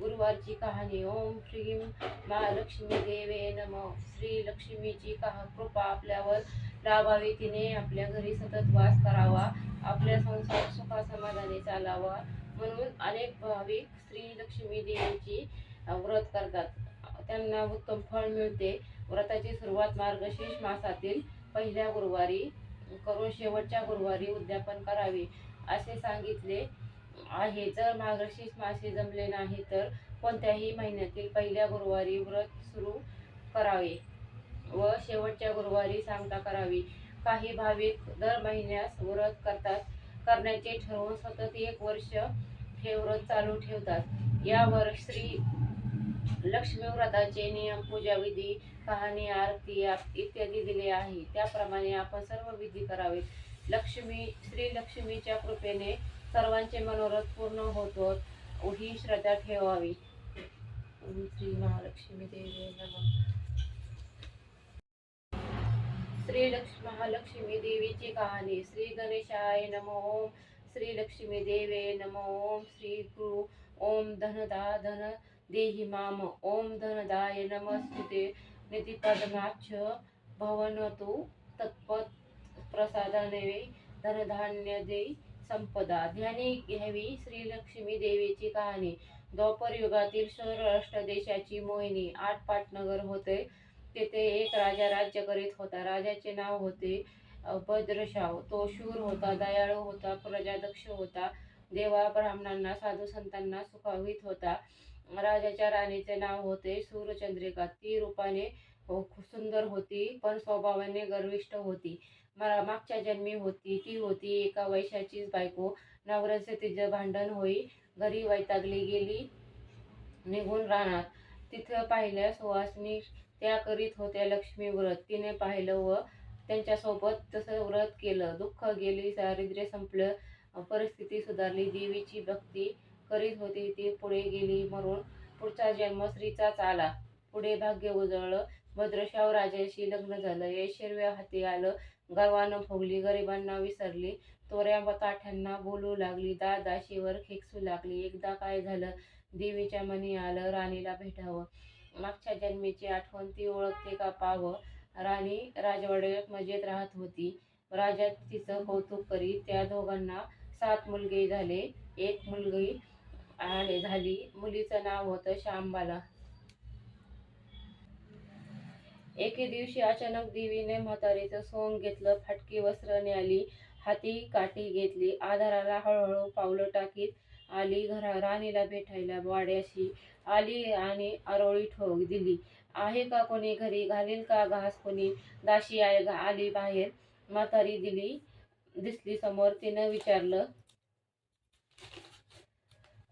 गुरुवारची कहाणी. ओम श्री महालक्ष्मी देवे नम. श्री लक्ष्मीची कहा कृपा आपल्यावर लाभावी. तिने आपल्या घरी सतत वास करावा. आपल्या संसार सुखा समाधानी चालावा. म्हणून अनेक भाविक श्री लक्ष्मी देवीची व्रत करतात. त्यांना उत्तम फळ मिळते. व्रताची सुरुवात मार्गशीर्ष मासातील पहिल्या गुरुवारी करून शेवटच्या गुरुवारी उद्यापन करावे असे सांगितले. आहे. जर मार्गशीर्ष मासे जमले नाही तर कोणत्याही महिन्यातील पहिल्या गुरुवारी व्रत सुरू करावे व शेवटच्या गुरुवारी सांगता करावी. काही भाविक दर महिन्यास व्रत करतात. करण्याचे ठरवून सतत एक वर्ष हे व्रत चालू ठेवतात. यावर श्री लक्ष्मी व्रताचे नियम पूजाविधी कहाणी आरती इत्यादी दिले आहे. त्याप्रमाणे आपण सर्व विधी करावे. लक्ष्मी श्री लक्ष्मीच्या कृपेने सर्वांचे मनोरथ पूर्ण होतो ही श्रद्धा ठेवावी. श्री महालक्ष्मी देवी नमः. श्री लक्ष्मी महालक्ष्मी देवीची कहाणी. श्री गणेशाय नमो ओम. श्री लक्ष्मी देवे नमो ओम. श्री गुरु ओम धनदा धन देहि माम. ओम धनदाय नमस्तुते. निधिपदनाच्छ भवनतु तत्पत प्रसादाने धनधान्य देई संपदा. ध्यानी घ्यावी श्री लक्ष्मी देवीची कहाणी. द्वापर युगातील सौराष्ट्र देशाची मोहिनी. आठ पाटनगर होते. तेथे एक राजा राज्य करीत होता. राजाचे नाव होते अ, भद्रशाव तो शूर होता दयाळू होता प्रजादक्ष होता. देवा ब्राह्मणांना साधू संतांना सुखावित होता. राजाच्या राणीचे नाव होते सूरचंद्रिका. ती रूपाने सुंदर होती पण स्वभावाने गर्विष्ठ होती. मला मागच्या जन्मी होती ती होती एका वैशाचीच बायको. नवऱ्याचे तिचं भांडण होई घरी वैतागली गेली निघून राहणार. तिथं पाहिल्या सुवासनी त्या करीत होत्या लक्ष्मी व्रत. तिने पाहिलं व त्यांच्यासोबत तसं व्रत केलं. दुःख गेली दारिद्र्य संपलं परिस्थिती सुधारली. देवीची भक्ती करीत होती ती पुढे गेली मरून पुढचा जन्म स्त्रीचाच आला. पुढे भाग्य उजळलं. भद्रशाव राजाशी लग्न झालं. ऐश्वर्य हाती आलं. गर्वानं भोगली गरिबांना विसरली तोऱ्या काठ्यांना बोलू लागली दादाशीवर खेकसू लागली. एकदा काय झालं? देवीच्या मनी आलं राणीला भेटावं. मागच्या जन्मीची आठवण ती ओळखते का पावं राणी राजवाड्यात मजेत राहत होती. राजा तिचं कौतुक करीत त्या दोघांना सात मुलगे झाले. एक मुलगी आणि झाली. मुलीचं नाव होतं श्यामबाला. एके दिवशी अचानक देवीने म्हातारीचं सोंग घेतलं फाटकी वस्त्र न्याली हाती काठी घेतली आधाराला हळूहळू पावलं टाकीत आली घरा राणीला भेटायला वाड्याशी आली आणि आरोळी ठोक दिली. आहे का कोणी घरी? घालील का घास कोणी? दाशी आय आली बाहेर. म्हातारी दिली दिसली समोर तिनं विचारलं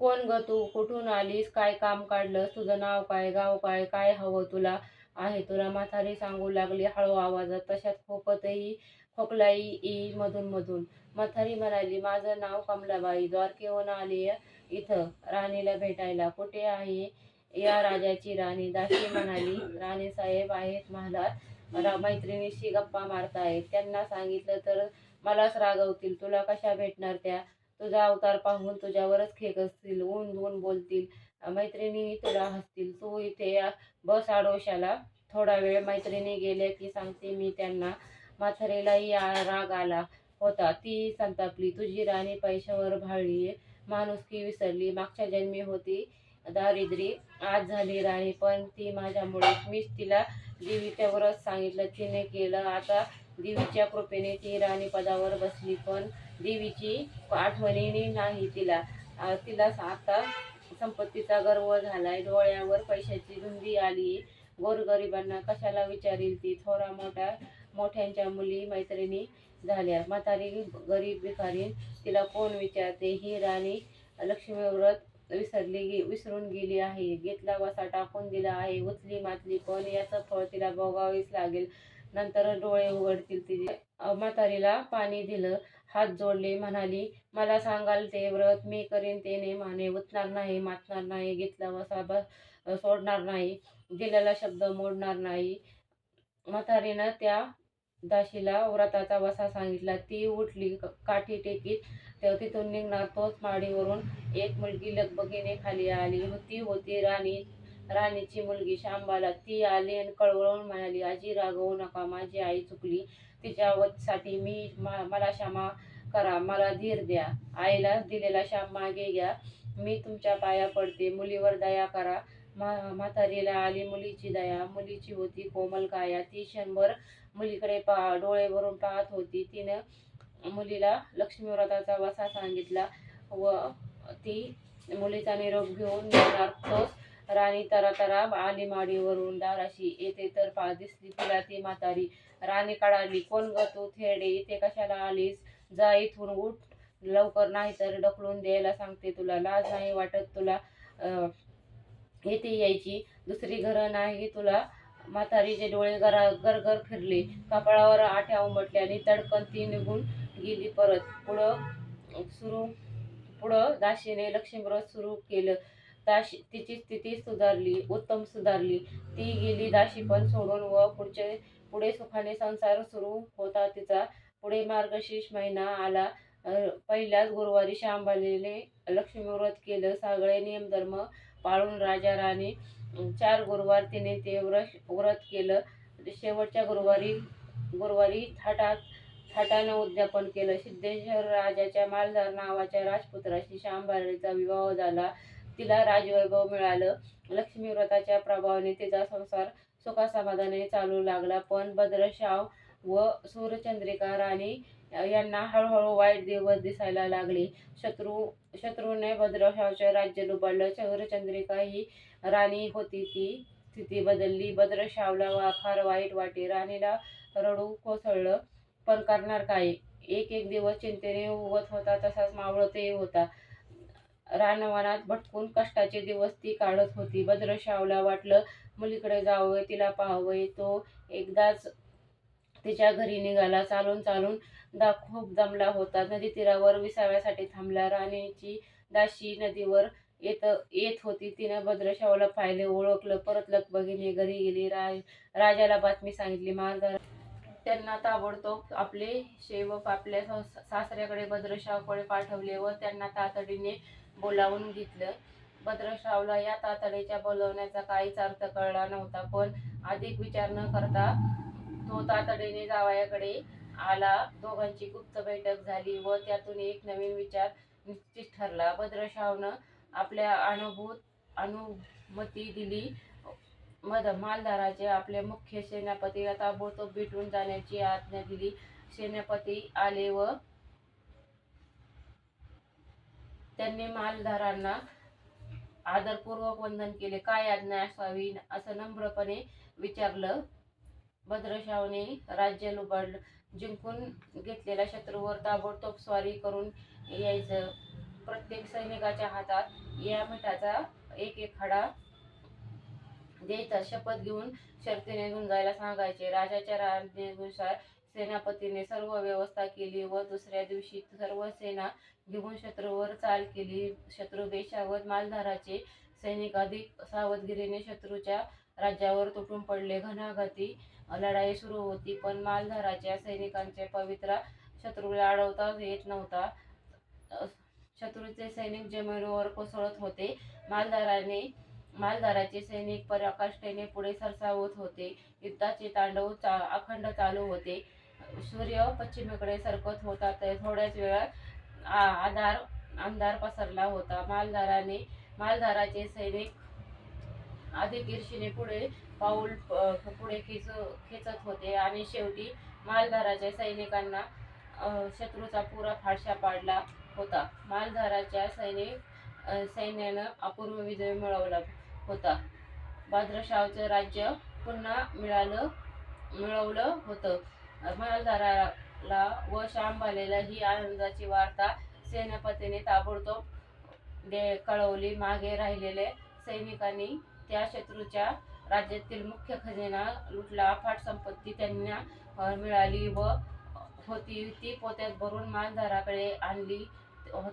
कोण ग तू? कुठून आलीस? काय काम काढलं? तुझं नाव काय? गाव काय? काय हवं तुला? आहे. तुला म्हातारी सांगू लागली हळू आवाजात. तशात खोकतही खोकलाई ई मधून मधून. म्हातारी म्हणाली माझं नाव कमलाबाई द्वारकेहून आली इथं राणीला भेटायला. कुठे आहे या राजाची राणी? दासी म्हणाली राणी साहेब आहेत महालात मैत्रिणीशी गप्पा मारतायत. त्यांना सांगितलं तर मलाच रागवतील. तुला कशा भेटणार त्या? तुझा अवतार पाहून तुझ्यावरच खेक असतील ऊन ऊन बोलतील मैत्रिणीही तुला हसतील तू इथे या बस आडोशाला. थोडा वेळ मैत्रिणी गेल्या की सांगते मी त्यांना म्हातारीलाही राग आला होता. ती संतापली तुझी राणी पैशावर भाळली माणुसकी विसरली मागच्या जन्मी होती दारिद्री आज झाली राणी पण ती माझ्यामुळे मीच तिला दिवीच्यावरच सांगितलं तिने केलं. आता देवीच्या कृपेने ती राणी पदावर बसली पण देवीची आठवणी नाही तिला. तिला आता संपत्तीचा गर्व झालाय. डोळ्यावर पैशाची धुंदी आली. गोरगरिबांना कशाला विचारील ती? थोडा मोठा मोठ्यांच्या मुली मैत्रिणी झाल्या. म्हातारी गरीब भिकारी तिला कोण विचारते? ही राणी लक्ष्मी व्रत विसरली गे विसरून गेली आहे. घेतला वसा टाकून दिला आहे. उचली मातली पण याचं फळ तिला भोगावीच लागेल. नंतर डोळे उघडतील तिचे. म्हातारीला पाणी दिलं. हात जोडले म्हणाली मला सांगाल ते व्रत मी करीन ते नेमाने उतणार नाही मातणार नाही घेतला वसा सोडणार नाही दिलेला शब्द मोडणार नाही. म्हातारीनं त्या दाशीला व्रताचा वसा सांगितला. ती उठली काठी टेकीत तेव्हा तिथून निघणार तोच माडीवरून एक मुलगी लगबगीने खाली आली. ती होती राणी राणीची मुलगी शांबाला. ती आली आणि कळवळून म्हणाली आजी रागवू नका माझी आई चुकली. तिच्या वधसाठी मी मा- मला क्षमा करा मला धीर द्या. आईला दिलेला शाप मागे घ्या. मी तुमच्या पाया पडते. मुलीवर दया करा. म्हातारीला आली मुलीची दया. मुलीची होती कोमल काया. ती क्षणभर मुलीकडे पा डोळे भरून पाहत होती. तिनं मुलीला लक्ष्मीव्रताचा वसा सांगितला व ती मुलीचा निरोप घेऊन निघणार. राणी तरातरा आली माडीवरून दाराशी. येते तर पा दिसली तिला ती म्हातारी. राणी काढाली. कोण ग तू? थेरडे इथे कशाला आलीस? जा इथून उठ. लवकर नाही तर ढकलून द्यायला सांगते तुला. लाज नाही वाटत तुला. येथे यायची. दुसरी घरं नाही तुला. म्हातारीचे डोळे गरा गरगर फिरले. कपाळावर आठ्या उमटल्या आणि तडकन ती निघून गेली परत. पुढं सुरू पुढं दाशीने लक्ष्मीव्रत सुरू केलं. दाशी तिची स्थिती सुधारली. उत्तम सुधारली. ती गेली दाशी पण सोडून व पुढचे पुढे सुखाने संसार सुरू होता तिचा. पुढे मार्गशीर्ष महिना आला. पहिल्याच गुरुवारी शांबालीने लक्ष्मीव्रत केलं. सगळे नियमधर्म पाळून राजा राणी चार गुरुवार तिने ते व्रत व्रत केलं. शेवटच्या गुरुवारी गुरुवारी थाटात थाटानं उद्यापन केलं. सिद्धेश्वर राजाच्या मालधार नावाच्या राजपुत्राशी शांबालीचा विवाह झाला. तिला राजवैभव मिळालं. लक्ष्मी व्रताच्या प्रभावाने तिचा संसार सुखासमाधाने चालू लागला. पण भद्रशाव व सूर्यचंद्रिका राणी यांना हळूहळू वाईट दिवस दिसायला लागले. शत्रू शत्रूने भद्रशावचे राज्य लुबाडलं. सूर्यचंद्रिका ही राणी होती. ती स्थिती बदलली. भद्रशावला वा फार वाईट वाटे. राणीला रडू कोसळलं. पण करणार काय? एक एक दिवस चिंतेने उगत होता तसाच मावळतही होता. रानवनात भटकून कष्टाचे दिवस ती काढत होती. भद्रशावला वाटलं मुलीकडे जावं तिला पाहावं. तो एकदाच तिच्या घरी निघाला. चालून चालून दा खूप दमला होता. नदी तीरावर विसाव्यासाठी थांबला. राणीची दाशी नदीवर येत येत होती. तिनं भद्रशावला पाहिले ओळखलं. परत लगबगीने घरी गेली. राज राजाला बातमी सांगितली. महाराज त्यांना ताबडतोब आपले सेवक आपल्या सास- सासऱ्याकडे भद्रशावकडे पाठवले व त्यांना तातडीने बोलावून घेतलं. भद्रशावला या तातडीच्या बोलवण्याचा काहीच अर्थ कळला नव्हता. पण अधिक विचार न करता तो तातडीने जावयाकडे आला. दोघांची गुप्त बैठक झाली व त्यातून एक नवीन विचार निश्चित ठरला. भद्रशावनं आपल्या अनुभूत अनुमती दिली. मध मालधाराचे आपले मुख्य सेनापतीला ताबडतोब भेटून जाण्याची आज्ञा दिली. सेनापती आले व त्यांनी मालधारांना आदरपूर्वक वंदन केले. काय आज्ञा असावी? असं नम्रपणे विचारलं. भद्रशावने राज्य लुबाड जिंकून घेतलेल्या शत्रूवर ताबडतोब स्वारी करून यायचं. प्रत्येक सैनिकाच्या हातात या मिठाचा एक एक खडा द्यायचा शपथ घेऊन शर्तीने घेऊन जायला सांगायचे. राजाच्या राजनेनुसार सेनापतीने सर्व व्यवस्था केली व दुसऱ्या दिवशी सर्व सेना घेऊन शत्रूवर चाल केली. शत्रू बेशावत मालधाराचे सैनिक अधिक सावधगिरीने शत्रूच्या राज्यावर तुटून पडले. घणाघाती लढाई सुरू होती पण मालधाराच्या सैनिकांचे पवित्रा शत्रूला अडवता येत नव्हता. शत्रूचे सैनिक जमिनीवर कोसळत होते. मालधाराने मालधाराचे सैनिक पराकाष्ठेने पुढे सरसावत होते. युद्धाचे तांडव चा अखंड चालू होते. सूर्य पश्चिमेकडे सरकत होता तर थोड्याच वेळात आधार अंधार पसरला होता. मालधाराने मालधाराचे सैनिक अधिक ईर्षेने पुढे पाऊल पुढे खेच खेचत होते आणि शेवटी मालधाराच्या सैनिकांना शत्रूचा पुरा फाडशा पाडला होता. मालधाराच्या सैनिक सैन्यानं अपूर्व विजय मिळवला होता. भाद्रशावचं राज्य पुन्हा मिळालं मिळवलं होतं. मालधाराला व शांबालेला ही आनंदाची वार्ता सेनापतीने ताबडतोब दे कळवली. मागे राहिलेले सैनिकांनी त्या शत्रूच्या राज्यातील मुख्य खजिना लुटला. अफाट संपत्ती त्यांना मिळाली व होती. ती पोत्यात भरून मालधाराकडे आणली.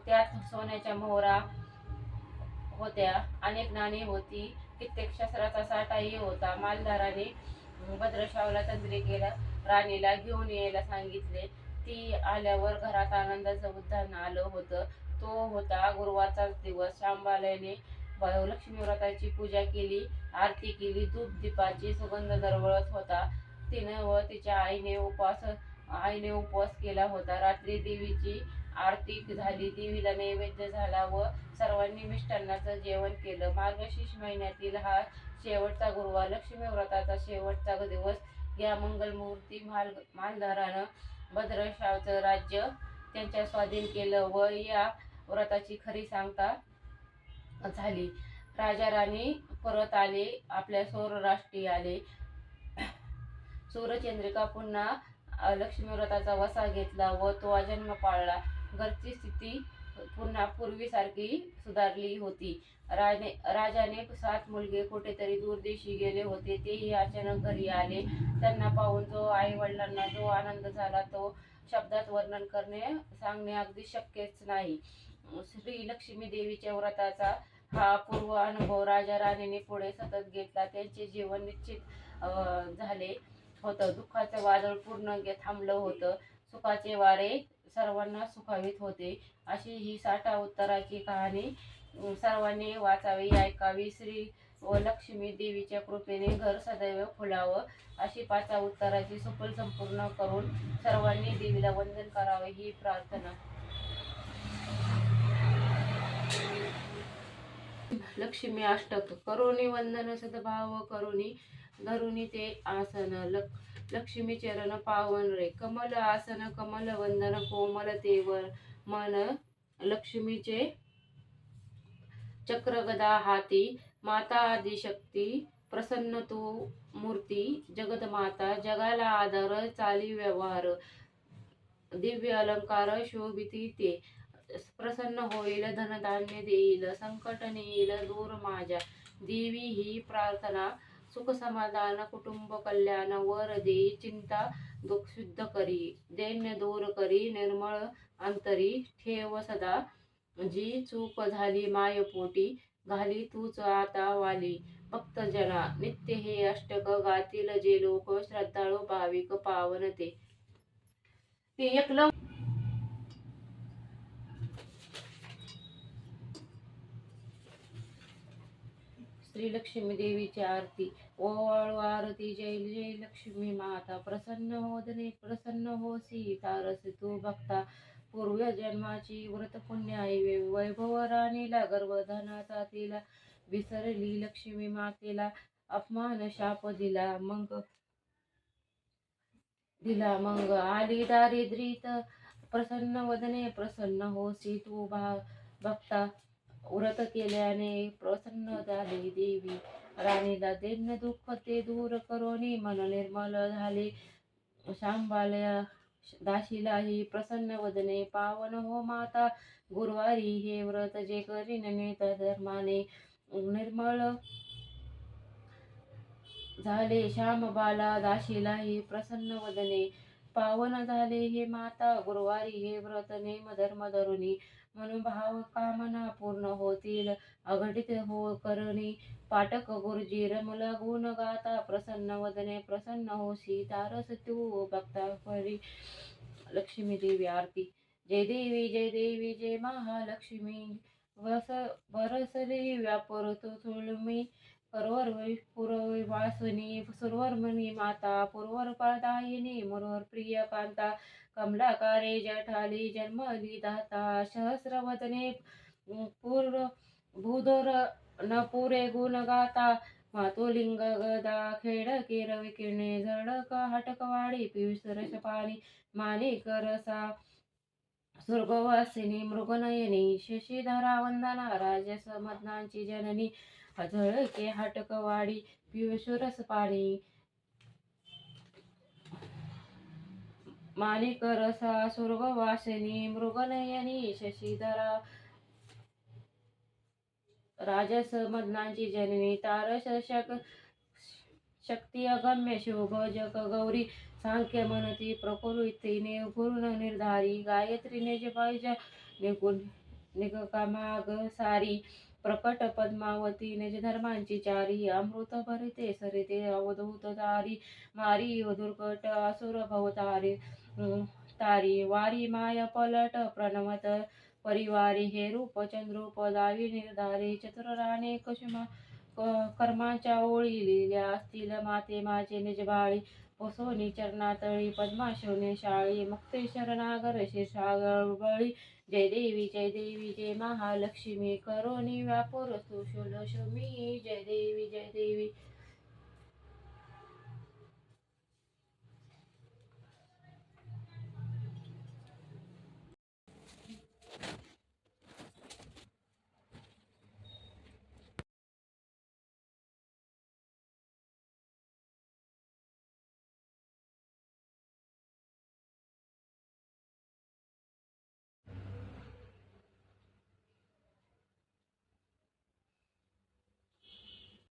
त्यात सोन्याच्या मोहरा होत्या. अनेक नाणी होती. कित्येक शस्त्राचा साठाही होता. मालधाराने भद्रशावला चंद्रिकेला राणीला घेऊन यायला सांगितले. ती आल्यावर घरात आनंदाचं उद्यान आलं होतं. तो होता गुरुवारचाच दिवस. शांबाल्याने लक्ष्मी व्रताची पूजा केली. आरती केली. धूप दीपाची सुगंध दरवळत होता. तिनं व तिच्या आईने उपवास आईने उपवास केला होता. रात्री देवीची आरती झाली. देवीला नैवेद्य झाला व सर्वांनी मिष्टान्नाचं जेवण केलं. मार्गशीर्ष महिन्यातील हा शेवटचा गुरुवार. लक्ष्मी व्रताचा शेवटचा दिवस या मंगलमूर्ती माल मालधारानं भद्रशावचं राज्य त्यांच्या स्वाधीन केलं व या व्रताची खरी सांगता झाली. राजा राणी परत आले आपल्या सौरराष्ट्रीय आले. सूर्यचंद्रिका पुन्हा लक्ष्मी व्रताचा वसा घेतला व तो अजन्म पाळला. घरची स्थिती पुन्हा पूर्वीसारखी सुधारली होती. राजने राजाने सात मुलगे कुठेतरी दूरदेशी गेले होते. तेही अचानक घरी आले. त्यांना पाहून जो आई वडिलांना जो आनंद झाला तो शब्दात वर्णन करणे सांगणे अगदी शक्यच नाही. श्री लक्ष्मी देवीच्या व्रताचा हा पूर्व अनुभव राजा राणीने पुढे सतत घेतला. त्यांचे जीवन निश्चित झाले होतं. दुःखाचं वादळ पूर्ण थांबलं होतं. सुखाचे वारे सर्वांना सुखावीत होते. अशी ही साठा उत्तराची कहाणी सर्वांनी वाचावी ऐकावी. श्री व लक्ष्मी देवीच्या कृपेने घर सदैव फुलावं. अशी पाचा उत्तराची सुफल संपूर्ण करून सर्वांनी देवीला वंदन करावे ही प्रार्थना. लक्ष्मी अष्टक करुणी वंदन सद्भाव करुणी धरुणी ते आसन. लक्ष लक्ष्मी चरण पावन रे. कमल आसन कमल वंदन कोमल तेवर. मन लक्ष्मीचे चक्रगदा हाती. माता आदिशक्ती प्रसन्न तू मूर्ती जगदमाता जगाला आधार चाली व्यवहार दिव्य अलंकार शोभिती ते. प्रसन्न होईल धनधान्य देईल संकट नेईल दूर माझ्या. देवी ही प्रार्थना सुख समाधान कुटुंब कल्याण वर देई चिंता दुःख शुद्ध करी दैन्य दूर करी निर्मळ अंतरी ठेव सदा. जी चूक झाली मायपोटी घाली तूच आता वाली. भक्तजना नित्य हे अष्टक गातील जे लोक श्रद्धाळू भाविक पावन ते. ते श्री लक्ष्मी देवीची आरती. ओवाळू आरती जय जय लक्ष्मी माता. प्रसन्न होदने प्रसन्न हो सीतारस तू भक्ता. पूर्व जन्माची व्रत पुण्य आहे. वैभव राणीला गर्भधनाचा तिला. विसरली लक्ष्मी मातेला. अपमान शाप दिला. मंग दिला मंग. आली दारिद्रीत प्रसन्न वदने प्रसन्न होसी तू भा भक्ता. व्रत केल्याने प्रसन्न झाली देवी. राणीला दैन्य दुःख ते दूर करोनी मन निर्मल झाले. शांबाल्या दाशीलाही प्रसन्न वदने पावन हो माता गुरुवारी हे व्रत जे करीन नेत धर्माने निर्मळ झाले. श्यामबाला दाशीलाही प्रसन्न वदने पावन झाले हे माता गुरुवारी हे व्रत नेम धर्म धरुणी म्हणून कामना पूर्ण होतील. अघटित हो करणी पाटक गुरुजी रमला गुण गाता प्रसन्न वदने प्रसन्न हो सीतारस तू भक्ता परी. लक्ष्मी देवी आरती. जय देवी जय देवी जय महालक्ष्मी. वस बरसरी व्यापर तो तुळमी. परवर वै पुरवै वासनी सुरवर सुरवरमणी माता पुरवर परदायिनी मुरवर प्रिय कांता कमलाकारे जठाली जन्मली दाता सहस्रवदने पूर भूधर न पुरे गुण गाता मातोलिंग गदा खेड केर विकिरणे झडक हटकवाडी पियुष रसपाणी माणिक करसा सुरगवासिनी मृगनयनी शशीधरा वंदना राजस मदनांची जननी झळके हटकवाडी पिवेश्वरस पाणी. माणिक रसा स्वर्गवासिनी मृगनयनी शशीधरा राजस मदनांची जननी तारस शक शक्ती अगम्य शोभ जग गौरी सांख्य मनती प्रकृती पूर्ण निर्धारी गायत्री निजपायज निगुण निगकामाग सारी. प्रकट पद्मावती निज धर्मांची चारी अमृत भरिते सरिते अवधूत तारी मारी दुर्कट असुर भवतारी तारी वारी माय पलट प्रणवत परिवारी हे रूप चंद्रूप दावी निर्धारी चतुराने कशमा क- कर्माच्या ओळी लिहिल्या असतील माते माझे निजबाळी ओसोनी चरणातळी पद्माशोने शाळी मक्ते शरणागर शीर्षागळ जय देवी जय देवी जय महालक्ष्मी. करोनी व्यापुर शमी. जय देवी जय देवी.